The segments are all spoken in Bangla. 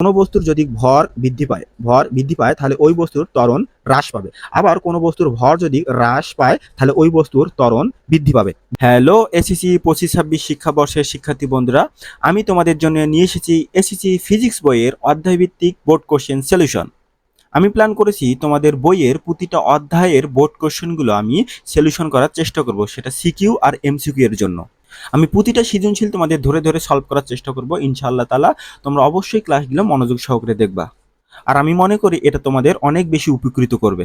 কোনো বস্তুর যদি ভর বৃদ্ধি পায়, ভর বৃদ্ধি পায়, তাহলে ওই বস্তুর ত্বরণ হ্রাস পাবে। আবার কোনো বস্তুর ভর যদি হ্রাস পায়, তাহলে ওই বস্তুর ত্বরণ বৃদ্ধি পাবে। হ্যালো এসিসি পঁচিশ ছাব্বিশ শিক্ষাবর্ষের শিক্ষার্থী বন্ধুরা, আমি তোমাদের জন্য নিয়ে এসেছি এসিসি ফিজিক্স বইয়ের অধ্যায়ভিত্তিক বোর্ড কোশ্চেন সলিউশন। আমি প্ল্যান করেছি তোমাদের বইয়ের প্রতিটা অধ্যায়ের বোর্ড কোশ্চেনগুলো আমি সলিউশন করার চেষ্টা করব, সেটা সিকিউ আর এমসিকিউ এর জন্য। আমি প্রতিটা সৃজনশীল তোমাদের ধরে ধরে সলভ করার চেষ্টা করব, ইনশাআল্লাহ তালা তোমরা অবশ্যই ক্লাসগুলো মনোযোগ সহকারে দেখবা। আর আমি মনে করি এটা তোমাদের অনেক বেশি উপকৃত করবে।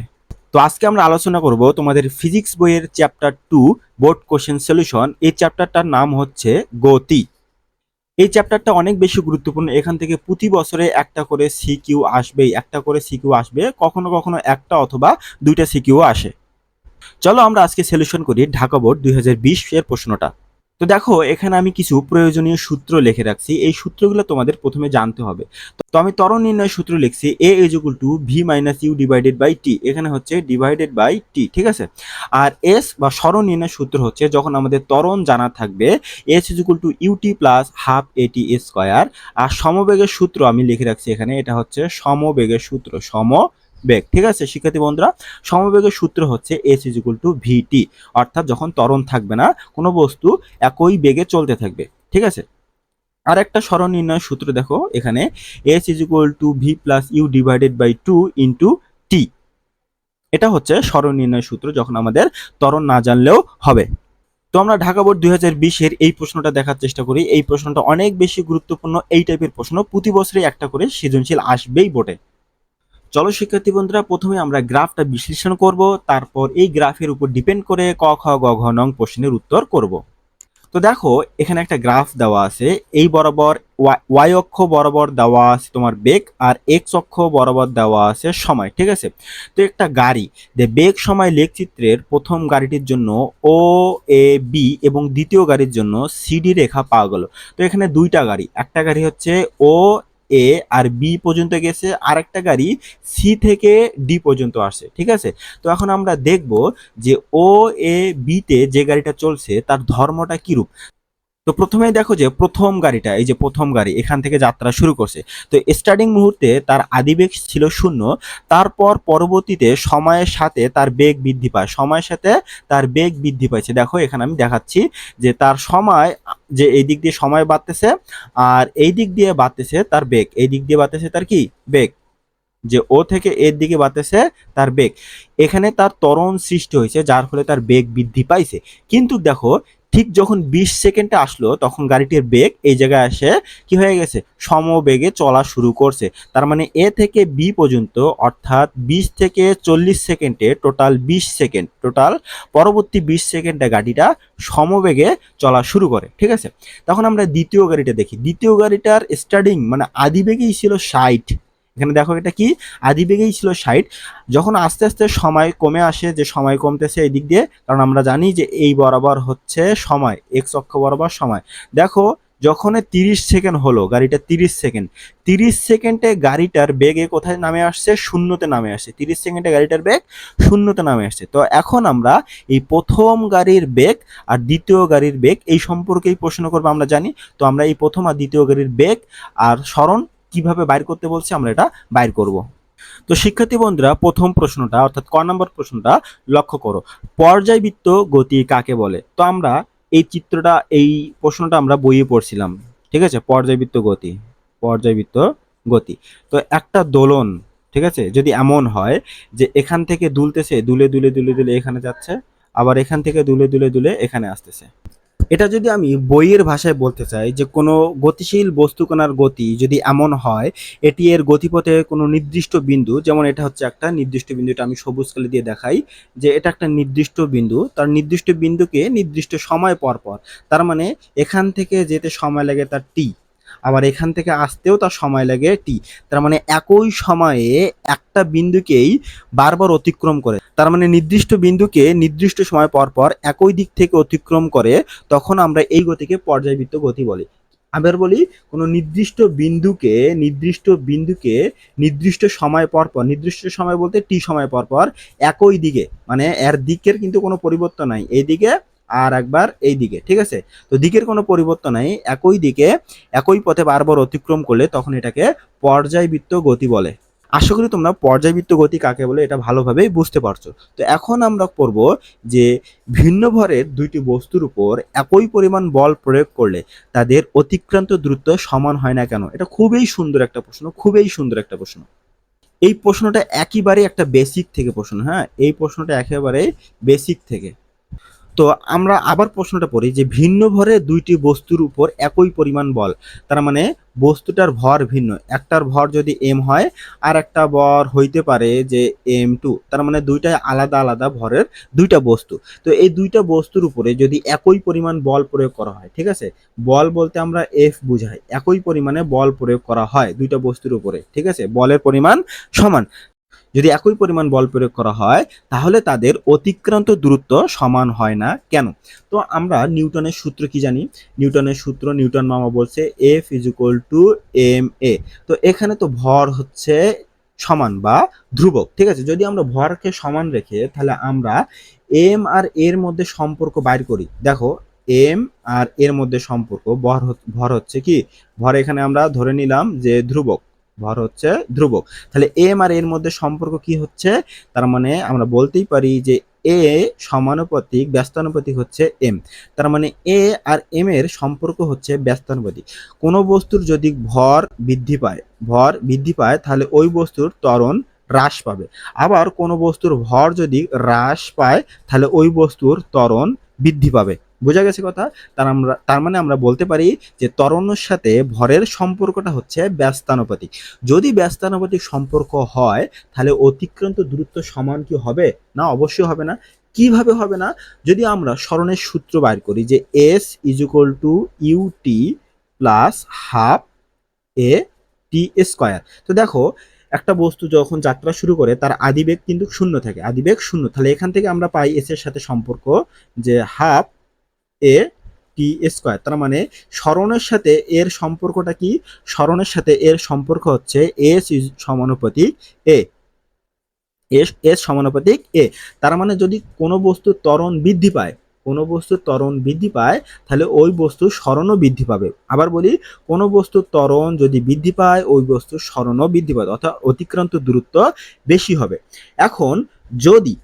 তো আজকে আমরা আলোচনা করব তোমাদের ফিজিক্স বইয়ের chapter two board question solution এই চ্যাপ্টারটার নাম হচ্ছে গতি। এই চ্যাপ্টারটা অনেক বেশি গুরুত্বপূর্ণ। এখান থেকে প্রতি বছরে একটা করে সিকিউ আসবেই, একটা করে সিকিউ আসবে, কখনো কখনো একটা অথবা দুইটা সিকিউ আসে। চলো আমরা আজকে সলিউশন করি ঢাকা বোর্ড দুই হাজার বিশ এর প্রশ্নটা। তো দেখো, এখানে আমি কিছু প্রয়োজনীয় সূত্র লিখে রাখছি। এই সূত্রগুলো তোমাদের প্রথমে জানতে হবে। তো আমি ত্বরণ নির্ণয় সূত্র লিখছি A is equal to V minus U divided by T এখানে হচ্ছে ডিভাইডেড বাই টি ঠিক আছে? আর এস বা সরণ নির্ণয় সূত্র হচ্ছে যখন আমাদের ত্বরণ জানা থাকবে S is equal to U T plus half A T square আর সমবেগের সূত্র আমি লিখে রাখছি এখানে, এটা হচ্ছে সমবেগের সূত্র, সম বেগ, ঠিক আছে? শিক্ষার্থী বন্ধুরা, সমবেগের সূত্র হচ্ছে S is equal to VT অর্থাৎ যখন ত্বরণ থাকবে না, কোনো বস্তু একই বেগে চলতে থাকবে, ঠিক আছে? আর একটা সরণ নির্ণয় সূত্র দেখো, এখানে S is equal to V plus U divided by two into T এটা হচ্ছে সরণ নির্ণয় সূত্র যখন আমাদের ত্বরণ না জানলেও হবে। তো আমরা ঢাকা বোর্ড দুই হাজার বিশের এই প্রশ্নটা দেখার চেষ্টা করি, এই প্রশ্নটা অনেক বেশি গুরুত্বপূর্ণ, এই টাইপের প্রশ্ন প্রতি বছরই একটা করে সৃজনশীল আসবেই বোর্ডে। চলো শিক্ষার্থী বন্ধুরা, প্রথমে আমরা গ্রাফটা বিশ্লেষণ করব, তারপর এই গ্রাফের উপর ডিপেন্ড করে ক, খ, গ, ঘ, নং প্রশ্নের উত্তর করব। তো দেখো, এখানে একটা গ্রাফ দেওয়া আছে, এই বরাবর ওয়াই অক্ষ বরাবর দেওয়া আছে তোমার বেগ, আর এক্স অক্ষ বরাবর দেওয়া আছে সময়, ঠিক আছে? তো একটা গাড়ি, যে বেগ, সময়, লেখচিত্রের প্রথম গাড়িটির জন্য ও এ বি এবং দ্বিতীয় গাড়ির জন্য সিডি রেখা পাওয়া গেল। তো এখানে দুইটা গাড়ি, একটা গাড়ি হচ্ছে ও এ আর বি পর্যন্ত গেছে আর একটা গাড়ি সি থেকে ডি পর্যন্ত আসে ঠিক আছে? তো এখন আমরা দেখব যে ও এ বিতে যে গাড়িটা চলছে, তার ধর্মটা কিরূপ? তো প্রথমেই দেখো যে প্রথম গাড়িটা, এই যে প্রথম গাড়ি, এখান থেকে যাত্রা শুরু করছে। তো স্টার্টিং মুহূর্তে তার আদিবেগ ছিল শূন্য, তারপর পরবর্তীতে সময়ের সাথে তার বেগ বৃদ্ধি পায়। সময়ের সাথে তার বেগ বৃদ্ধি পাইছে। দেখো, এখানে আমি দেখাচ্ছি যে তার সময়, যে এই দিক দিয়ে সময় বাড়তেছে আর এই দিক দিয়ে বাড়তেছে তার বেগ। এই দিক দিয়ে বাড়তেছে তার কি? বেগ। যে ও থেকে এর দিকে বাড়তেছে তার বেগ। এখানে তার তরণ সৃষ্টি হয়েছে, যার ফলে তার বেগ বৃদ্ধি পাইছে। কিন্তু দেখো ঠিক যখন বিশ সেকেন্ডে আসলো, তখন গাড়িটির বেগ এই জায়গায় এসে কি হয়ে গেছে? সমবেগে চলা শুরু করছে। তার মানে এ থেকে বি পর্যন্ত, অর্থাৎ বিশ থেকে চল্লিশ সেকেন্ডে টোটাল বিশ সেকেন্ড টোটাল পরবর্তী বিশ সেকেন্ডে গাড়িটা সমবেগে চলা শুরু করে। ঠিক আছে? তখন আমরা দ্বিতীয় গাড়িটা দেখি। দ্বিতীয় গাড়িটার স্টার্টিং মানে আদিবেগেই ছিল ষাট। এখানে দেখো এটা কি? আদি বেগেই ছিল ষাট। যখন আস্তে আস্তে সময় কমে আসে, যে সময় কমতেছে এই দিক দিয়ে, কারণ আমরা জানি যে এই বরাবর হচ্ছে সময় এক্স অক্ষ বরাবর সময়। দেখো যখন তিরিশ সেকেন্ড হলো, গাড়িটা তিরিশ সেকেন্ড, তিরিশ সেকেন্ডে গাড়িটার বেগে কোথায় নামে আসছে? শূন্যতে নামে আসছে। তিরিশ সেকেন্ডে গাড়িটার বেগ শূন্যতে নামে আসছে। তো এখন আমরা এই প্রথম গাড়ির বেগ আর দ্বিতীয় গাড়ির বেগ এই সম্পর্কেই প্রশ্ন করব আমরা জানি। তো আমরা এই প্রথম আর দ্বিতীয় গাড়ির বেগ আর স্মরণ কীভাবে বাইর করতে বলছে আমরা এটা বাইর করব। তো শিক্ষার্থী বন্ধুরা, প্রথম প্রশ্নটা, অর্থাৎ ক নম্বর প্রশ্নটা লক্ষ্য করো। পর্যায়বৃত্ত গতি কাকে বলে? তো আমরা এই চিত্রটা, এই প্রশ্নটা আমরা বইয়ে পড়ছিলাম, ঠিক আছে? পর্যায়বৃত্ত গতি পর্যায়বৃত্ত গতি। তো একটা দোলন, ঠিক আছে? যদি এমন হয় যে এখান থেকে দুলতেছে, দুলে দুলে দুলে দুলে এখানে যাচ্ছে, আবার এখান থেকে দুলে দুলে দুলে এখানে আসতেছে। এটা যদি আমি বইয়ের ভাষায় বলতে চাই যে কোনো গতিশীল বস্তুকণার গতি যদি এমন হয়, এটি এর গতিপথে কোনো নির্দিষ্ট বিন্দু, যেমন এটা হচ্ছে একটা নির্দিষ্ট বিন্দু, এটা আমি সবুজ কালি দিয়ে দেখাই, যে এটা একটা নির্দিষ্ট বিন্দু, তার নির্দিষ্ট বিন্দুকে নির্দিষ্ট সময় পর পর, তার মানে এখান থেকে যেতে সময় লাগে তার টি আবার এখান থেকে আসতেও তার সময় লাগে টি তার মানে একই সময়ে একটা বিন্দুকেই বারবার অতিক্রম করে। তার মানে নির্দিষ্ট বিন্দুকে নির্দিষ্ট সময় পর পর একই দিক থেকে অতিক্রম করে, তখন আমরা এই গতিকে পর্যায়বৃত্ত গতি বলি। আবার বলি, কোনো নির্দিষ্ট বিন্দুকে নির্দিষ্ট বিন্দুকে নির্দিষ্ট সময় পর পর, নির্দিষ্ট সময় বলতে টি সময় পর পর একই দিকে মানে এর দিকের কিন্তু কোনো পরিবর্তন নাই। এই দিকে আর একবার এই দিকে, ঠিক আছে? তো দিকের কোনো পরিবর্তন নাই, একই দিকে, একই পথে বারবার অতিক্রম করলে তখন এটাকে পর্যায়বৃত্ত গতি বলে। আশা করি তোমরা পর্যায়বৃত্ত গতি কাকে বলে এটা ভালোভাবেই বুঝতে পারছ। তো এখন আমরা পড়ব যে ভিন্ন ভরের দুইটি বস্তুর উপর একই পরিমাণ বল প্রয়োগ করলে তাদের অতিক্রান্ত দূরত্ব সমান হয় না কেন? এটা খুবই সুন্দর একটা প্রশ্ন, খুবই সুন্দর একটা প্রশ্ন। এই প্রশ্নটা একেবারে একটা বেসিক থেকে প্রশ্ন হ্যাঁ? এই প্রশ্নটা একেবারে বেসিক থেকে। তো আমরা আবার প্রশ্নটা পড়ি যে ভিন্ন ভরে দুইটি বস্তুর উপর একই পরিমাণ বল, তার মানে বস্তুটার ভর ভিন্ন, একটার ভর যদি এম হয় আর একটা ভর হইতে পারে যে এম টু তার মানে দুইটাই আলাদা আলাদা ভরের দুইটা বস্তু। তো এই দুইটা বস্তুর উপরে যদি একই পরিমাণ বল প্রয়োগ করা হয়, ঠিক আছে? বল বলতে আমরা এফ বুঝাই, একই পরিমাণে বল প্রয়োগ করা হয় দুইটা বস্তুর উপরে, ঠিক আছে? বলের পরিমাণ সমান। যদি একই পরিমাণ বল প্রয়োগ করা হয়, তাহলে তাদের অতিক্রান্ত দূরত্ব সমান হয় না। কেন? তো আমরা নিউটনের সূত্র কি জানি? নিউটনের সূত্র নিউটন মামা বলছে F is equal to M A তো এখানে তো ভর হচ্ছে সমান বা ধ্রুবক, ঠিক আছে? যদি আমরা ভরকে সমান রেখে তাহলে আমরা এম আর এর মধ্যে সম্পর্ক বাইর করি। দেখো এম আর এর মধ্যে সম্পর্ক, ভর ভর হচ্ছে কি? ভর এখানে আমরা ধরে নিলাম যে ধ্রুবক। ভর হচ্ছে ধ্রুবক। তাহলে এম আর এর মধ্যে সম্পর্ক কি হচ্ছে? তার মানে আমরা বলতেই পারি যে এ সমানুপাতিক, ব্যস্তানুপাতিক হচ্ছে এম। তার মানে এ আর এম এর সম্পর্ক হচ্ছে ব্যস্তানুপাতিক। কোনো বস্তুর যদি ভর বৃদ্ধি পায়, ভর বৃদ্ধি পায়, তাহলে ওই বস্তুর ত্বরণ হ্রাস পাবে। আবার কোনো বস্তুর ভর যদি হ্রাস পায়, তাহলে ওই বস্তুর ত্বরণ বৃদ্ধি পাবে। বোঝা গেছে কথা? তার আমরা, তার মানে আমরা বলতে পারি যে ত্বরণের সাথে ভরের সম্পর্কটা হচ্ছে ব্যস্তানুপাতিক। যদি ব্যস্তানুপাতিক সম্পর্ক হয়, তাহলে অতিক্রান্ত দূরত্ব সমান কি হবে? না, অবশ্যই হবে না। কীভাবে হবে না? যদি আমরা স্মরণের সূত্র বাইর করি যে S is equal to U T plus half A T square তো দেখো, একটা বস্তু যখন যাত্রা শুরু করে, তার আদিবেগ কিন্তু শূন্য থাকে। আদিবেগ শূন্য। তাহলে এখান থেকে আমরা পাই এস এর সাথে সম্পর্ক যে হাফ এ টি স্কোয়ার। তার মানে স্মরণের সাথে এর সম্পর্কটা কি? স্মরণের সাথে এর সম্পর্ক হচ্ছে এস সমানুপাতিক এ। এস এস সমানুপাতিক এ। তার মানে যদি কোনো বস্তুর ত্বরণ বৃদ্ধি পায়, কোনো বস্তুর ত্বরণ বৃদ্ধি পায়, তাহলে ওই বস্তুর স্মরণও বৃদ্ধি পাবে। আবার বলি, কোনো বস্তুর ত্বরণ যদি বৃদ্ধি পায়, ওই বস্তুর স্মরণও বৃদ্ধি পাবে, অর্থাৎ অতিক্রান্ত দূরত্ব বেশি হবে। এখন যদি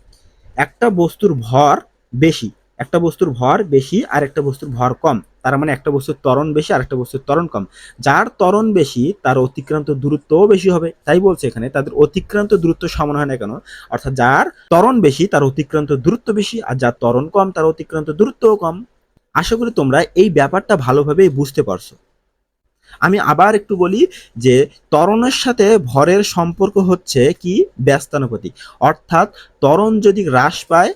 একটা বস্তুর ভর বেশি একটা বস্তুর ভর বেশি আর একটা বস্তুর ভর কম। তার মানে একটা বস্তুর ত্বরণ বেশি আর একটা বস্তুর ত্বরণ কম। যার ত্বরণ বেশি, তার অতিক্রান্ত দূরত্বও বেশি হবে। তাই বলছে এখানে, তাদের অতিক্রান্ত দূরত্ব সমান হয় না কেন? অর্থাৎ যার ত্বরণ বেশি, তার অতিক্রান্ত দূরত্ব বেশি, আর যার ত্বরণ কম, তার অতিক্রান্ত দূরত্বও কম। আশা করি তোমরা এই ব্যাপারটা ভালোভাবেই বুঝতে পারছ। আমি আবার একটু বলি যে, ত্বরণের সাথে ভরের সম্পর্ক হচ্ছে কি? ব্যস্তানুপাতিক। অর্থাৎ ত্বরণ যদি হ্রাস পায়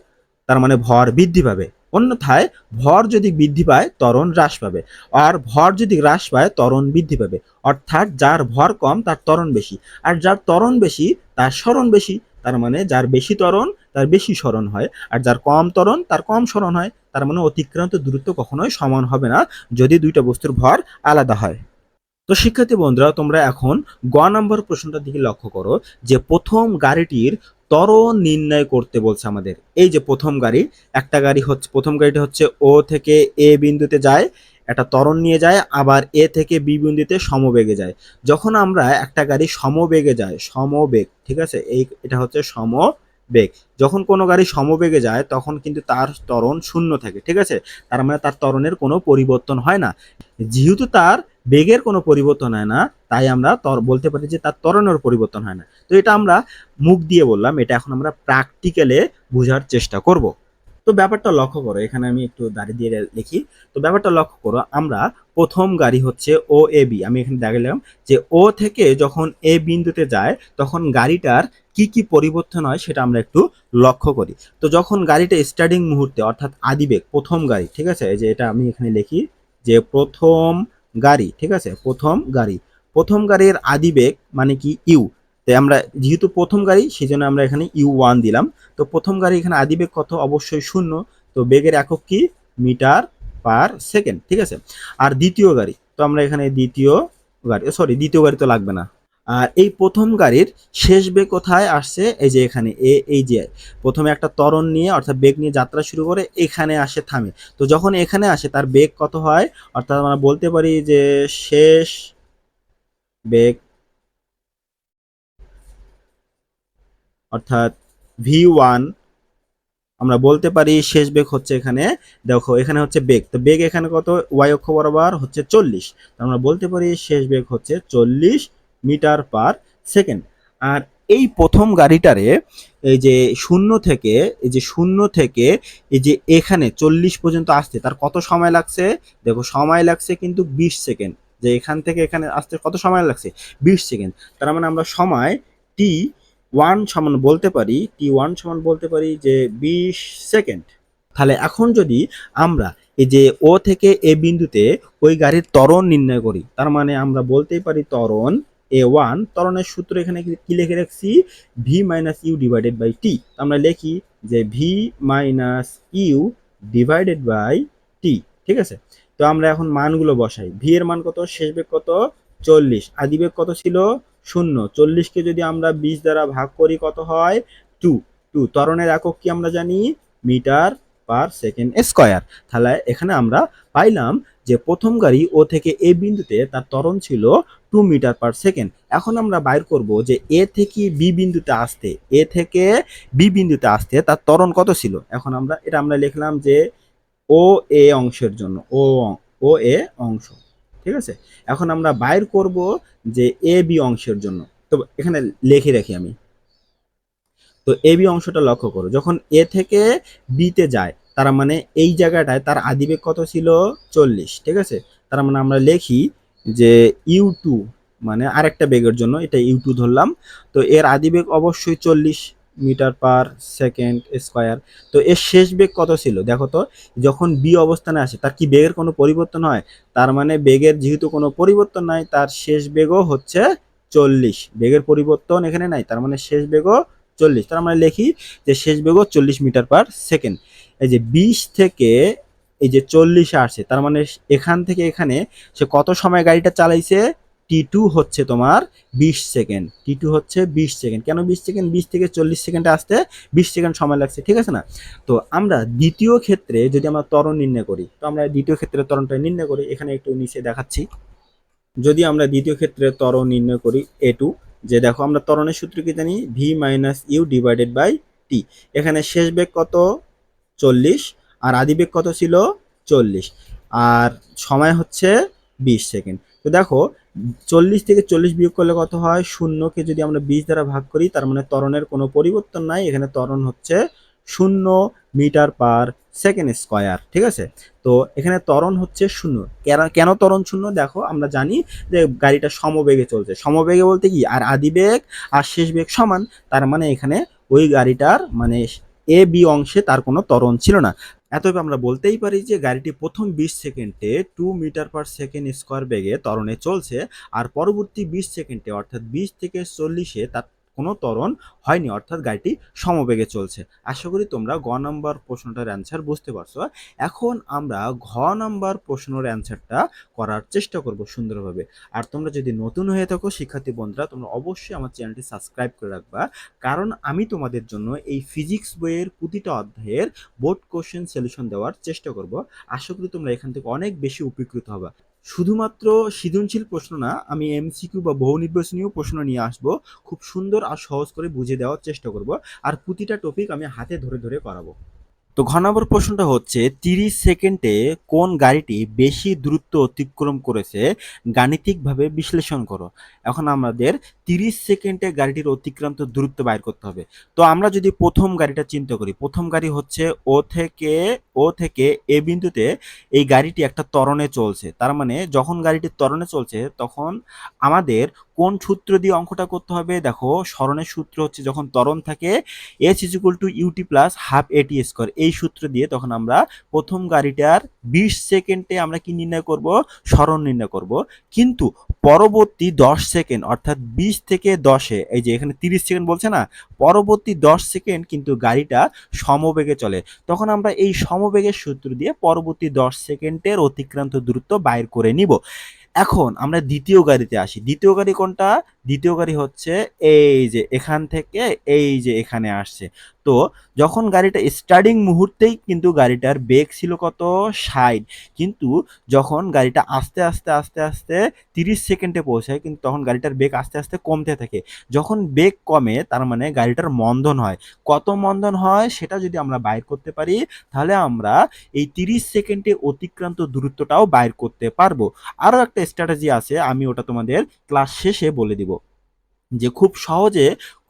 তার মানে ভর বৃদ্ধি পাবে। অন্যথায় ভর যদি বৃদ্ধি পায়, ত্বরণ হ্রাস পাবে। আর ভর যদি হ্রাস পায়, ত্বরণ বৃদ্ধি পাবে। অর্থাৎ যার ভর কম, তার ত্বরণ বেশি। আর যার ত্বরণ বেশি, তার স্মরণ বেশি। তার মানে যার বেশি ত্বরণ, তার বেশি স্মরণ হয়। আর যার কম ত্বরণ, তার কম স্মরণ হয়। তার মানে অতিক্রান্ত দূরত্ব কখনোই সমান হবে না, যদি দুইটা বস্তুর ভর আলাদা হয়। তো শিক্ষার্থী বন্ধুরা, তোমরা এখন গ নম্বর প্রশ্নটার দিকে লক্ষ্য করো যে প্রথম গাড়িটির ত্বরণ নির্ণয় করতে বলছে আমাদের। এই যে প্রথম গাড়ি, একটা গাড়ি হচ্ছে প্রথম গাড়িটা হচ্ছে ও থেকে এ বিন্দুতে যায়, একটা ত্বরণ নিয়ে যায়, আবার এ থেকে বি বিন্দুতে সমবেগে যায়। যখন আমরা একটা গাড়ি সমবেগে যায়, সমবেগ, ঠিক আছে? এই এটা হচ্ছে সমবেগ। যখন কোনো গাড়ি সমবেগে যায়, তখন কিন্তু তার ত্বরণ শূন্য থাকে, ঠিক আছে? তার মানে তার ত্বরণের কোনো পরিবর্তন হয় না। যেহেতু তার বেগের কোনো পরিবর্তন হয় না, তাই আমরা তর, বলতে পারি যে তার ত্বরণের পরিবর্তন হয় না। তো এটা আমরা মুখ দিয়ে বললাম, এটা এখন আমরা প্র্যাকটিক্যালে বোঝার চেষ্টা করব। তো ব্যাপারটা লক্ষ্য করো, এখানে আমি একটু দাঁড়িয়ে দিয়ে লিখি। তো ব্যাপারটা লক্ষ্য করো, আমরা প্রথম গাড়ি হচ্ছে ও এ বি আমি এখানে দেখালাম যে ও থেকে যখন এ বিন্দুতে যায়, তখন গাড়িটার কি কি পরিবর্তন হয় সেটা আমরা একটু লক্ষ্য করি। তো যখন গাড়িটা স্টার্টিং মুহূর্তে, অর্থাৎ আদিবেগ প্রথম গাড়ি, ঠিক আছে? যে এটা আমি এখানে লিখি যে প্রথম গাড়ি, ঠিক আছে? প্রথম গাড়ি। প্রথম গাড়ির আদিবেগ মানে কি? ইউ। তাই আমরা যেহেতু প্রথম গাড়ি সেই জন্য আমরা এখানে ইউ ওয়ান দিলাম। তো প্রথম গাড়ি এখানে আদিবেগ কত? অবশ্যই শূন্য। তো বেগের একক কি? মিটার পার সেকেন্ড, ঠিক আছে? আর দ্বিতীয় গাড়ি, তো আমরা এখানে দ্বিতীয় গাড়ি, সরি, দ্বিতীয় গাড়ি তো লাগবে না। আর এই প্রথম গাড়ির শেষ বেগ কোথায় আসছে? এই যে এখানে, এ, এই যে। প্রথমে একটা ত্বরণ নিয়ে, অর্থাৎ বেগ নিয়ে যাত্রা শুরু করে, এখানে আসে, থামে। তো যখন এখানে আসে, তার বেগ কত হয়? অর্থাৎ আমরা বলতে পারি যে শেষ বেগ অর্থাৎ ভি ওয়ান, আমরা বলতে পারি শেষ বেগ হচ্ছে এখানে, দেখো, এখানে হচ্ছে বেগ। তো বেগ এখানে কত? ওয়াই অক্ষ বরাবর হচ্ছে চল্লিশ। আমরা বলতে পারি শেষ বেগ হচ্ছে চল্লিশ মিটার পার সেকেন্ড। আর এই প্রথম গাড়িটারে এই যে শূন্য থেকে, এই যে শূন্য থেকে এই যে এখানে চল্লিশ পর্যন্ত আসতে তার কত সময় লাগছে? দেখো, সময় লাগছে কিন্তু বিশ সেকেন্ড। যে এখান থেকে এখানে আসতে কত সময় লাগছে? বিশ সেকেন্ড। তার মানে আমরা সময় টি ওয়ান সমান বলতে পারি, টি ওয়ান সমান বলতে পারি যে বিশ সেকেন্ড। তাহলে এখন যদি আমরা এই যে ও থেকে এ বিন্দুতে ওই গাড়ির ত্বরণ নির্ণয় করি, তার মানে আমরা বলতেই পারি ত্বরণ এ ওয়ান ত্বরণের সূত্র এখানে কি- লিখে রাখছি? V minus U divided by T আমরা লিখি যে V minus U divided by T ঠিক আছে? তো আমরা এখন মানগুলো বসাই। ভি এর মান কত? শেষ বেগ কত? চল্লিশ। আদি বেগ কত ছিল? শূন্য। চল্লিশকে যদি আমরা বিশ দ্বারা ভাগ করি কত হয়? টু টু ত্বরণের একক কি আমরা জানি? মিটার পার সেকেন্ড স্কয়ার তাহলে এখানে আমরা পাইলাম যে প্রথম গাড়ি ও থেকে এ বিন্দুতে তার ত্বরণ ছিল টু মিটার পার সেকেন্ড এখন আমরা বাইর করব যে এ থেকে বি বিন্দুতে আসতে, এ থেকে বি বিন্দুতে আসতে তার ত্বরণ কত ছিল? এখন আমরা, এটা আমরা লিখলাম যে ও এ অংশের জন্য, ও ও এ অংশ, ঠিক আছে? এখন আমরা বাইর করব যে এ বি অংশের জন্য। তো এখানে লিখে রাখি আমি। তো এ বি অংশটা লক্ষ্য করো, যখন এ থেকে বিতে যায় তার মানে এই জায়গাটায় তার আদিবেগ কত ছিল? চল্লিশ, ঠিক আছে? তার মানে আমরা লিখি যে ইউ টু মানে আরেকটা বেগের জন্য, এটা ইউ টু ধরলাম। তো এর আদিবেগ অবশ্যই চল্লিশ মিটার পার সেকেন্ড স্কয়ার। তো এর শেষ বেগ কত ছিল? দেখো তো, যখন বি অবস্থানে আসে, তার কি বেগের কোনো পরিবর্তন হয়? তার মানে বেগের যেহেতু কোনো পরিবর্তন নাই, তার শেষ বেগও হচ্ছে চল্লিশ। বেগের পরিবর্তন এখানে নাই, তার মানে শেষ বেগও চল্লিশ। তার মানে লিখি যে শেষ বেগও চল্লিশ মিটার পার সেকেন্ড। এই যে বিশ থেকে এই যে চল্লিশে আসছে, তার মানে এখান থেকে এখানে সে কত সময় গাড়িটা চালাইছে? টি টু হচ্ছে তোমার বিশ সেকেন্ড। টি টু হচ্ছে বিশ সেকেন্ড। কেন বিশ সেকেন্ড? বিশ থেকে চল্লিশ সেকেন্ডে আসতে বিশ সেকেন্ড সময় লাগছে, ঠিক আছে না? তো আমরা দ্বিতীয় ক্ষেত্রে যদি আমরা ত্বরণ নির্ণয় করি, তো আমরা দ্বিতীয় ক্ষেত্রে ত্বরণটা নির্ণয় করি, এখানে একটু নিচে দেখাচ্ছি। যদি আমরা দ্বিতীয় ক্ষেত্রে ত্বরণ নির্ণয় করি এ টু যে দেখো আমরা ত্বরণের সূত্র কি জানি? V minus U divided by T এখানে শেষ বেগ কত? চল্লিশ, আর আদি বেগ কত ছিল? চল্লিশ। আর সময় হচ্ছে বিশ সেকেন্ড। তো দেখো, চল্লিশ থেকে চল্লিশ বিয়োগ করলে কত হয়? শূন্যকে যদি আমরা বিশ দ্বারা ভাগ করি, তার মানে ত্বরণের কোনো পরিবর্তন নাই। এখানে ত্বরণ হচ্ছে শূন্য মিটার পার সেকেন্ড স্কয়ার, ঠিক আছে? তো এখানে ত্বরণ হচ্ছে শূন্য। কেন কেন ত্বরণ শূন্য? দেখো, আমরা জানি যে গাড়িটা সমবেগে চলছে। সমবেগে বলতে কি? আর আদি বেগ আর শেষ বেগ সমান। তার মানে এখানে ওই গাড়িটার মানে এ বি অংশে তার কোনো ত্বরণ ছিল না। এতএব আমরা বলতেই পারি যে গাড়িটি প্রথম বিশ সেকেন্ডে two metre per second square বেগে তরণে চলছে, আর পরবর্তী বিশ সেকেন্ডে, অর্থাৎ বিশ থেকে চল্লিশে তার কোনো ত্বরণ হয়নি, অর্থাৎ গাড়িটি সমবেগে চলছে। আশা করি তোমরা গ নম্বর প্রশ্নটার অ্যান্সার বুঝতে পারছ। এখন আমরা ঘ নম্বর প্রশ্নের অ্যান্সারটা করার চেষ্টা করব সুন্দরভাবে। আর তোমরা যদি নতুন হয়ে থাকো, শিক্ষার্থী বন্ধুরা, তোমরা অবশ্যই আমার চ্যানেলটি সাবস্ক্রাইব করে রাখবা। কারণ আমি তোমাদের জন্য এই ফিজিক্স বইয়ের প্রতিটা অধ্যায়ের বোর্ড কোশ্চেন সলিউশন দেওয়ার চেষ্টা করব। আশা করি তোমরা এখান থেকে অনেক বেশি উপকৃত হবে। শুধুমাত্র সৃজনশীল প্রশ্ন না, আমি এমসিকিউ বা বহু নির্বাচনীয় প্রশ্ন নিয়ে আসব। খুব সুন্দর আর সহজ করে বুঝে দেওয়ার চেষ্টা করব। আর প্রতিটা টপিক আমি হাতে ধরে ধরে করাবো। তো ঘ নম্বর প্রশ্নটা হচ্ছে, তিরিশ সেকেন্ডে কোন গাড়িটি বেশি দ্রুত অতিক্রম করেছে? গাণিতিকভাবে বিশ্লেষণ করো। এখন আমাদের তিরিশ সেকেন্ডে গাড়িটির অতিক্রান্ত দূরত্ব বাইর করতে হবে। তো আমরা যদি প্রথম গাড়িটা চিন্তা করি, প্রথম গাড়ি হচ্ছে ও থেকে ও থেকে এ বিন্দুতে এই গাড়িটি একটা ত্বরণে চলছে। তার মানে যখন গাড়িটি ত্বরণে চলছে, তখন আমাদের কোন সূত্র দিয়ে অঙ্কটা করতে হবে? দেখো, স্মরণের সূত্র হচ্ছে যখন ত্বরণ থাকে S is equal to U T plus half A T square এই সূত্র দিয়ে তখন আমরা প্রথম গাড়িটার বিশ সেকেন্ডে আমরা কি নির্ণয় করব? স্মরণ নির্ণয় করব। কিন্তু পরবর্তী দশ সেকেন্ড, অর্থাৎ বিশ থেকে দশে, এই যে এখানে তিরিশ সেকেন্ড বলছে না, পরবর্তী দশ সেকেন্ড কিন্তু গাড়িটা সমবেগে চলে। তখন আমরা এই সমবেগের সূত্র দিয়ে পরবর্তী দশ সেকেন্ডের অতিক্রান্ত দূরত্ব বাইর করে নিব। এখন আমরা দ্বিতীয় গাড়িতে আসি। দ্বিতীয় গাড়ি কোনটা? দ্বিতীয় গাড়ি হচ্ছে এই যে এখান থেকে এই যে এখানে আসছে। তো যখন গাড়িটা স্টার্টিং মুহূর্তেই কিন্তু গাড়িটার বেগ ছিল কত? ষাট। কিন্তু যখন গাড়িটা আস্তে আস্তে আস্তে আস্তে তিরিশ সেকেন্ডে পৌঁছায়, কিন্তু তখন গাড়িটার বেগ আস্তে আস্তে কমতে থাকে। যখন বেগ কমে, তার মানে গাড়িটার মন্দন হয়। কত মন্দন হয় সেটা যদি আমরা বাইর করতে পারি, তাহলে আমরা এই তিরিশ সেকেন্ডে অতিক্রান্ত দূরত্বটাও বাইর করতে পারব। আরও একটা স্ট্র্যাটেজি আছে, আমি ওটা তোমাদের ক্লাস শেষে বলে দিব। যে খুব সহজে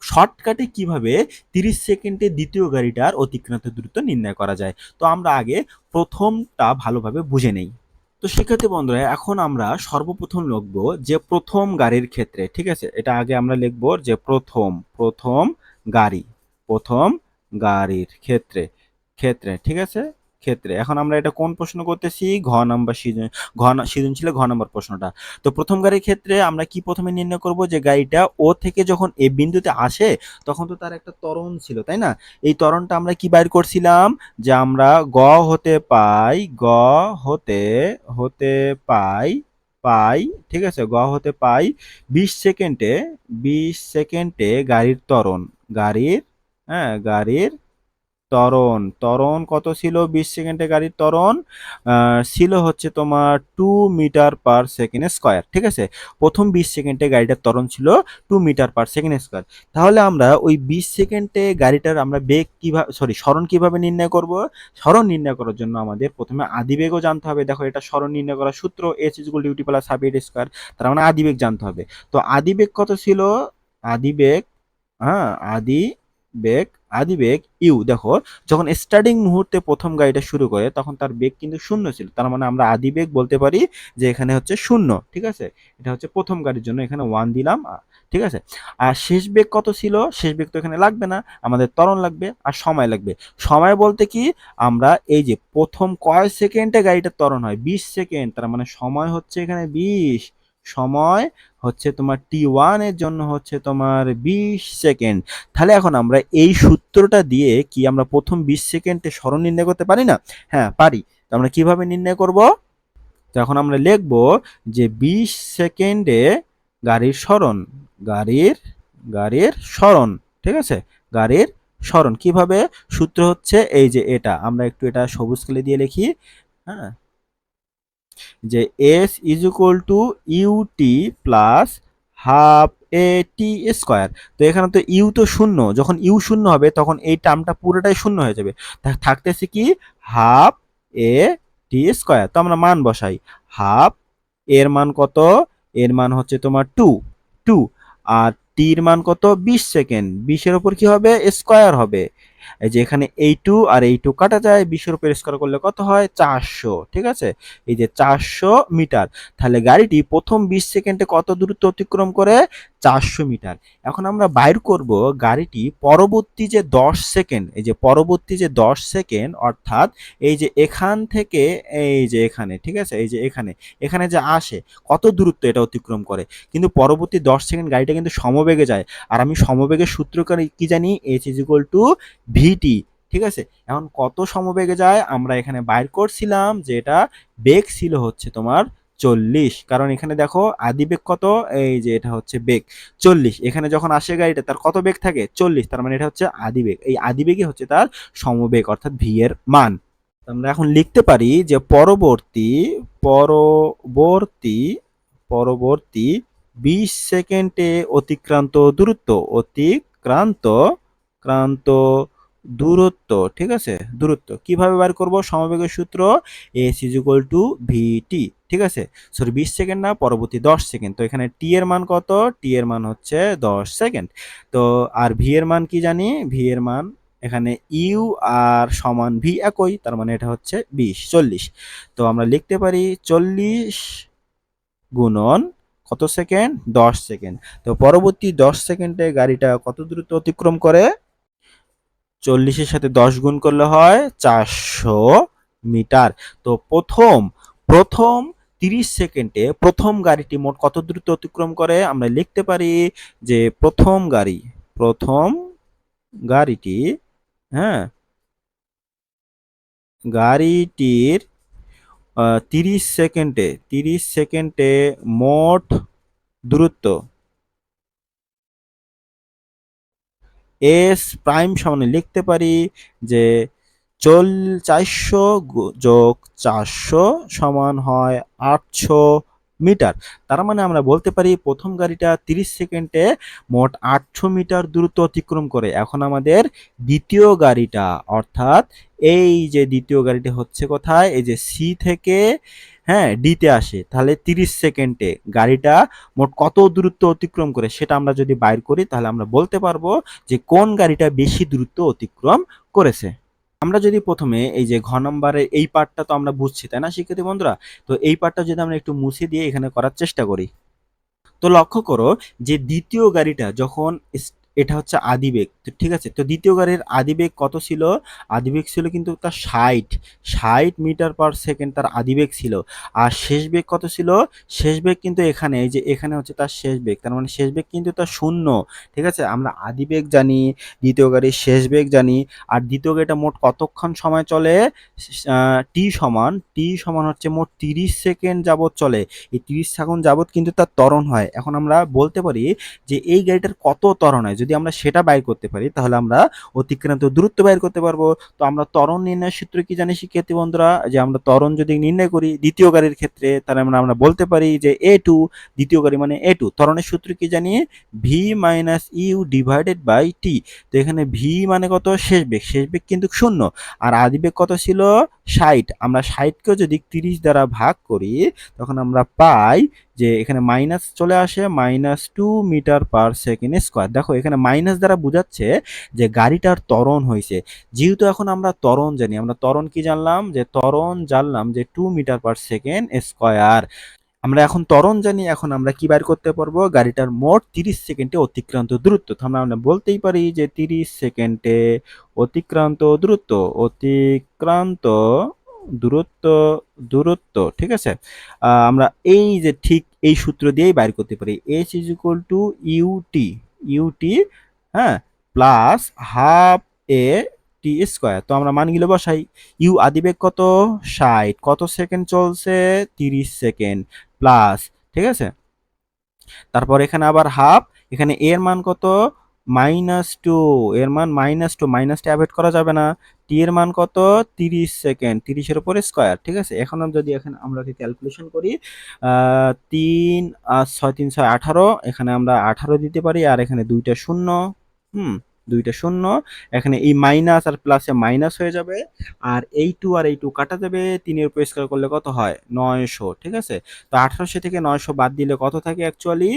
শর্টকাটে কীভাবে তিরিশ সেকেন্ডে দ্বিতীয় গাড়িটার অতিক্রান্ত দূরত্ব নির্ণয় করা যায়। তো আমরা আগে প্রথমটা ভালোভাবে বুঝে নেই। তো সেক্ষেত্রে বন্ধুরা, এখন আমরা সর্বপ্রথম লিখব যে প্রথম গাড়ির ক্ষেত্রে, ঠিক আছে? এটা আগে আমরা লিখব যে প্রথম প্রথম গাড়ি, প্রথম গাড়ির ক্ষেত্রে ক্ষেত্রে, ঠিক আছে? ক্ষেত্রে। এখন আমরা এটা কোন প্রশ্ন করতেছি? ঘ নাম্বার সৃজন, ঘ সৃজনশীলে ঘ নাম্বার প্রশ্নটা। তো প্রথম গাড়ির ক্ষেত্রে আমরা কি প্রথমে নির্ণয় করব যে গাড়িটা ও থেকে যখন এ বিন্দুতে আসে, তখন তো তার একটা তরণ ছিল, তাই না? এই তরণটা আমরা কি বাইর করছিলাম? যে আমরা গ হতে পাই, গ হতে হতে পাই পাই, ঠিক আছে? গ হতে পাই, বিশ সেকেন্ডে বিশ সেকেন্ডে গাড়ির তরণ গাড়ির হ্যাঁ গাড়ির ত্বরণ। ত্বরণ কত ছিল? বিশ সেকেন্ডে গাড়ির ত্বরণ ছিল হচ্ছে তোমার two metre per second square ঠিক আছে? প্রথম বিশ সেকেন্ডে গাড়িটার ত্বরণ ছিল two metre per second square তাহলে আমরা ওই বিশ সেকেন্ডে গাড়িটার আমরা বেগ কীভাবে সরি স্মরণ কীভাবে নির্ণয় করব? স্মরণ নির্ণয় করার জন্য আমাদের প্রথমে আদিবেগও জানতে হবে। দেখো এটা স্মরণ নির্ণয় করার সূত্র S is equal to U T plus A T square তার মানে আদিবেগ জানতে হবে। তো আদিবেগ কত ছিল? আদিবেগ হ্যাঁ আদি বেগ আদি বেগ ইউ দেখো, যখন স্টার্টিং মুহূর্তে প্রথম গাড়িটা শুরু করে, তখন তার বেগ কিন্তু শূন্য ছিল। তার মানে আমরা আদি বেগ বলতে পারি যে এখানে হচ্ছে শূন্য, ঠিক আছে? এটা হচ্ছে প্রথম গাড়ির জন্য এখানে ওয়ান দিলাম ঠিক আছে? আর শেষ বেগ কত ছিল? শেষ বেগ তো এখানে লাগবে না, আমাদের ত্বরণ লাগবে আর সময় লাগবে। সময় বলতে কি? আমরা এই যে প্রথম কয় সেকেন্ডে গাড়িটা ত্বরণ হয়? বিশ সেকেন্ড, তার মানে সময় হচ্ছে এখানে বিশ। সময় হচ্ছে তোমার টি ওয়ানের জন্য হচ্ছে তোমার বিশ সেকেন্ড। তাহলে এখন আমরা এই সূত্রটা দিয়ে কি আমরা প্রথম বিশ সেকেন্ডে স্মরণ নির্ণয় করতে পারি না? হ্যাঁ পারি। তো আমরা কীভাবে নির্ণয় করব? তো এখন আমরা লিখব যে বিশ সেকেন্ডে গাড়ির স্মরণ গাড়ির গাড়ির স্মরণ ঠিক আছে? গাড়ির স্মরণ কীভাবে? সূত্র হচ্ছে এই যে এটা। আমরা একটু এটা সবুজ কালি দিয়ে লিখি। হ্যাঁ। যে S is equal to U T plus half A T square তো এখানে তো ইউ তো শূন্য, যখন ইউ শূন্য হবে তখন এই টার্মটা পুরোটাই শূন্য হয়ে যাবে। থাকতেছে কি হাফ এ টি স্কোয়ার তো আমরা মান বসাই। হাফ এর মান কত? এর মান হচ্ছে তোমার টু টু আর টির মান কত? বিশ সেকেন্ড। বিশের ওপর কি হবে? স্কোয়ার হবে। এই যে এখানে এই টু আর এই টু কাটা যায় বিশের উপর স্কোয়ার করলে কত হয়? চারশো, ঠিক আছে? এই যে চারশো মিটার, তাহলে গাড়িটি প্রথম বিশ সেকেন্ডে কত দূরত্ব অতিক্রম করে? চারশো মিটার। এখন আমরা বাইর করব গাড়িটি পরবর্তী যে দশ সেকেন্ড, এই যে পরবর্তী যে দশ সেকেন্ড, অর্থাৎ এই যে এখান থেকে এই যে এখানে, ঠিক আছে? এই যে এখানে এখানে যে আসে, কত দূরত্ব এটা অতিক্রম করে? কিন্তু পরবর্তী দশ সেকেন্ড গাড়িটা কিন্তু সমবেগে যায়। আর আমি সমবেগের সূত্র করে কি জানি? H is equal to VT, ঠিক আছে? এখন কত সমবেগে যায়? আমরা এখানে বাইর করছিলাম যে এটা বেগ ছিল হচ্ছে তোমার চল্লিশ। কারণ এখানে দেখো আদি বেগ কত? এই যে এটা হচ্ছে বেগ চল্লিশ। এখানে যখন আসে গাড়িটা, তার কত বেগ থাকে? চল্লিশ। তার মানে এটা হচ্ছে আদি বেগ। এই আদি বেগই হচ্ছে তার সমবেগ, অর্থাৎ ভি এর মান। আমরা এখন লিখতে পারি যে পরবর্তী পরবর্তী পরবর্তী বিশ সেকেন্ডে অতিক্রান্ত দূরত্ব, অতিক্রান্ত, ক্রান্ত দূরত্ব, ঠিক আছে? দূরত্ব। কীভাবে বার করব? সমবেগের সূত্র S is equal to VT ঠিক আছে? সরি বিশ সেকেন্ড না, পরবর্তী দশ সেকেন্ড। তো এখানে টি এর মান কত? টি এর মান হচ্ছে দশ সেকেন্ড। তো, আর ভি এর মান কি জানি? ভি এর মান এখানে ইউ আর সমান ভি একই, তার মানে এটা হচ্ছে বিশ, চল্লিশ। তো আমরা লিখতে পারি চল্লিশ গুণন কত সেকেন্ড? দশ সেকেন্ড। তো পরবর্তী দশ সেকেন্ডে গাড়িটা কত দ্রুত অতিক্রম করে? চল্লিশের সাথে দশ গুণ করলে হয় চারশো মিটার। তো প্রথম প্রথম তিরিশ সেকেন্ডে প্রথম গাড়িটি মোট কত দ্রুত অতিক্রম করে? আমরা লিখতে পারি যে প্রথম গাড়ি, প্রথম গাড়িটি হ্যাঁ গাড়িটির তিরিশ সেকেন্ডে তিরিশ সেকেন্ডে মোট দূরত্ব এস প্রাইম সমানে লিখতে পারি যে চল চারশো যোগ চারশো সমান হয় আটশো মিটার। তার মানে আমরা বলতে পারি প্রথম গাড়িটা তিরিশ সেকেন্ডে মোট আটশো মিটার দূরত্ব অতিক্রম করে। এখন আমাদের দ্বিতীয় গাড়িটা, অর্থাৎ এই যে দ্বিতীয় গাড়িটা হচ্ছে কোথায়? এই যে সি থেকে হ্যাঁ ডিতে আসে। তাহলে তিরিশ সেকেন্ডে গাড়িটা মোট কত দূরত্ব অতিক্রম করে সেটা আমরা যদি বাইর করি, তাহলে আমরা বলতে পারব যে কোন গাড়িটা বেশি দূরত্ব অতিক্রম করেছে। আমরা যদি প্রথমে এই যে ঘ নম্বরের এই পার্টটা তো আমরা বুঝছি, তাই না শিক্ষার্থী বন্ধুরা? তো এই পার্টটা যদি আমরা একটু মুছে দিয়ে এখানে করার চেষ্টা করি। তো লক্ষ্য করো যে দ্বিতীয় গাড়িটা যখন এটা হচ্ছে আদিবেগ। তো ঠিক আছে? তো দ্বিতীয় গাড়ির আদিবেগ কত ছিল? আদিবেগ ছিল কিন্তু তার ষাট। ষাট মিটার পার সেকেন্ড তার আদিবেগ ছিল। আর শেষ বেগ কত ছিল? শেষ বেগ কিন্তু এখানে, এই যে এখানে হচ্ছে তার শেষ বেগ। তার মানে শেষ বেগ কিন্তু তার শূন্য। ঠিক আছে? আমরা আদিবেগ জানি দ্বিতীয় গাড়ির শেষ বেগ জানি। আর দ্বিতীয় গাড়িটা মোট কতক্ষণ সময় চলে? টি সমান টি সমান হচ্ছে মোট তিরিশ সেকেন্ড যাবৎ চলে। এই তিরিশ সেকেন্ড যাবৎ কিন্তু তার ত্বরণ হয়। এখন আমরা বলতে পারি যে এই গাড়িটার কত ত্বরণ হয়? যদি আমরা সেটা বাইর করতে পারি, তাহলে আমরা অতিক্রান্ত দূরত্ব বাইর করতে পারব। তো আমরা ত্বরণ নির্ণয়ের সূত্র কি জানি শিক্ষার্থী বন্ধুরা? যে আমরা ত্বরণ যদি নির্ণয় করি দ্বিতীয় গাড়ির ক্ষেত্রে, তাহলে আমরা আমরা বলতে পারি যে এ টু দ্বিতীয় গাড়ি মানে এ টু ত্বরণের সূত্র কি জানি? V minus u divided by t তো এখানে ভি মানে কত? শেষ বেগ। শেষ বেগ কিন্তু শূন্য। আর আদিবেগ কত ছিল? ষাট। আমরা ষাটকেও যদি তিরিশ দ্বারা ভাগ করি, তখন আমরা পাই যে এখানে মাইনাস চলে আসে minus two metre per second square দেখো, এখানে মাইনাস দ্বারা বোঝাচ্ছে যে গাড়িটার ত্বরণ হয়েছে। যেহেতু এখন আমরা ত্বরণ জানি, আমরা ত্বরণ কি জানলাম? যে ত্বরণ জানলাম যে two metre per second square আমরা এখন তরণ জানি, এখন আমরা কি বার করতে পারব? গাড়িটার মোট তিরিশ সেকেন্ডে অতিক্রান্ত দূরত্ব। আমরা আমরা বলতেই পারি যে তিরিশ সেকেন্ডে অতিক্রান্ত দূরত্ব, অতিক্রান্ত দূরত্ব দূরত্ব, ঠিক আছে? আমরা এই যে ঠিক এই সূত্র দিয়েই বাইর করতে পারি। H is equal to u t u t হ্যাঁ plus half a t square তো আমরা মানগুলো বসাই। ইউ আদিবেগ কত? ষাট। কত সেকেন্ড চলছে? তিরিশ সেকেন্ড প্লাস ঠিক আছে? তারপর এখানে আবার হাফ এখানে এর মান কত? মাইনাস টু, এর মান মাইনাস টু মাইনাসটা অ্যাভয়েড করা যাবে না। টি এর মান কত? তিরিশ সেকেন্ড, তিরিশের উপরে স্কোয়ার, ঠিক আছে? এখন যদি এখানে আমরা ক্যালকুলেশন করি তিন আর ছয়, তিন, ছয়, আঠারো, এখানে আমরা আঠারো দিতে পারি, আর এখানে দুইটা শূন্য, হুম, দুইটা শূন্য, এখানে এই মাইনাস আর প্লাসে মাইনাস হয়ে যাবে, আর এই টু আর এই টু কাটা যাবে, তিনের উপর স্কোয়ার করলে কত হয়? নয়শো, ঠিক আছে? তো আঠারোশো থেকে নয়শো বাদ দিলে কত থাকে অ্যাকচুয়ালি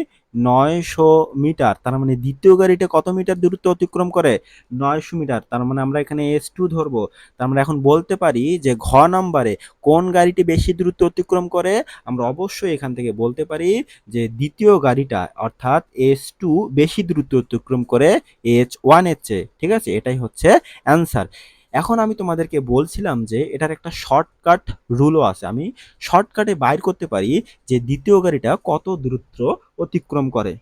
নয়শো মিটার, তার মানে দ্বিতীয় গাড়িটা কত মিটার দূরত্ব অতিক্রম করে? নয়শো মিটার, তার মানে আমরা এখানে এস টু ধরবো। তার আমরা এখন বলতে পারি যে ঘ নাম্বারে কোন গাড়িটি বেশি দূরত্ব অতিক্রম করে? আমরা অবশ্যই এখান থেকে বলতে পারি যে দ্বিতীয় গাড়িটা, অর্থাৎ এস টু বেশি দূরত্ব অতিক্রম করে এইচ ওয়ানের চেয়ে। ঠিক আছে? এটাই হচ্ছে অ্যান্সার এখন আমি তোমাদেরকে বলছিলাম যে এটার একটা শর্টকাট রুলও আছে। আমি শর্টকাটে বাইর করতে পারি যে দ্বিতীয় গাড়িটা কত দূরত্ব অতিক্রম করে।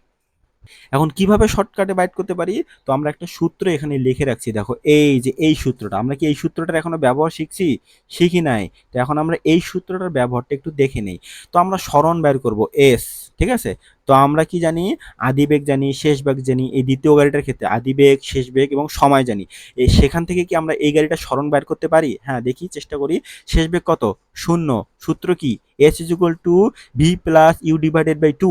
এখন কীভাবে শর্টকাটে বাইট করতে পারি? তো আমরা একটা সূত্র এখানে লিখে রাখছি। দেখো, এই যে এই সূত্রটা, আমরা কি এই সূত্রটার এখনও ব্যবহার শিখছি? শিখি নাই। তো এখন আমরা এই সূত্রটার ব্যবহারটা একটু দেখে নেই। তো আমরা স্মরণ বের করব এস ঠিক আছে? তো আমরা কি জানি? আদিবেগ জানি, শেষ বেগ জানি, এই দ্বিতীয় গাড়িটার ক্ষেত্রে আদিবেগ শেষ বেগ এবং সময় জানি। এই সেখান থেকে কি আমরা এই গাড়িটা স্মরণ বের করতে পারি? হ্যাঁ দেখি, চেষ্টা করি। শেষ বেগ কত? শূন্য। সূত্র কি? S is equal to v plus u divided by two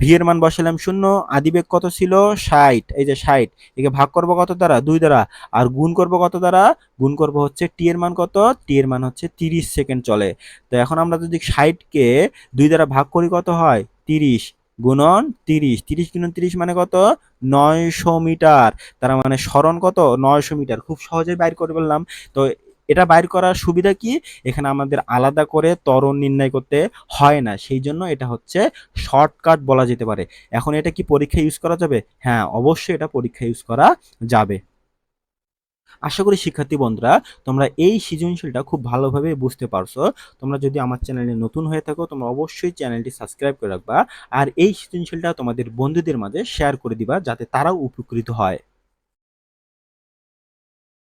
v এর মান বসালাম শূন্য, আদিবেগ কত ছিল? ষাট। এই যে ষাট, একে ভাগ করব কত দ্বারা? দুই দ্বারা। আর গুণ করব কত দ্বারা? গুণ করব হচ্ছে টি এর মান কত? টি এর মান হচ্ছে তিরিশ সেকেন্ড চলে। তো এখন আমরা যদি ষাটকে দুই দ্বারা ভাগ করি কত হয়? তিরিশ গুণন তিরিশ। তিরিশ গুণন তিরিশ মানে কত? নয়শো মিটার। তার মানে স্মরণ কত? নয়শো মিটার। খুব সহজেই বাইর করে বললাম তো এটা বাইর করার সুবিধা কি? এখানে আমাদের আলাদা করে ত্বরণ নির্ণয় করতে হয় না। সেই জন্য এটা হচ্ছে শর্টকাট বলা যেতে পারে। এখন এটা কি পরীক্ষা ইউজ করা যাবে? হ্যাঁ অবশ্যই এটা পরীক্ষা ইউজ করা যাবে। আশা করি শিক্ষার্থী বন্ধুরা, তোমরা এই সৃজনশীলটা খুব ভালোভাবে বুঝতে পারছ। তোমরা যদি আমার চ্যানেলে নতুন হয়ে থাকো, তোমরা অবশ্যই চ্যানেলটি সাবস্ক্রাইব করে রাখবা। আর এই সৃজনশীলটা তোমাদের বন্ধুদের মাঝে শেয়ার করে দিবা, যাতে তারাও উপকৃত হয়।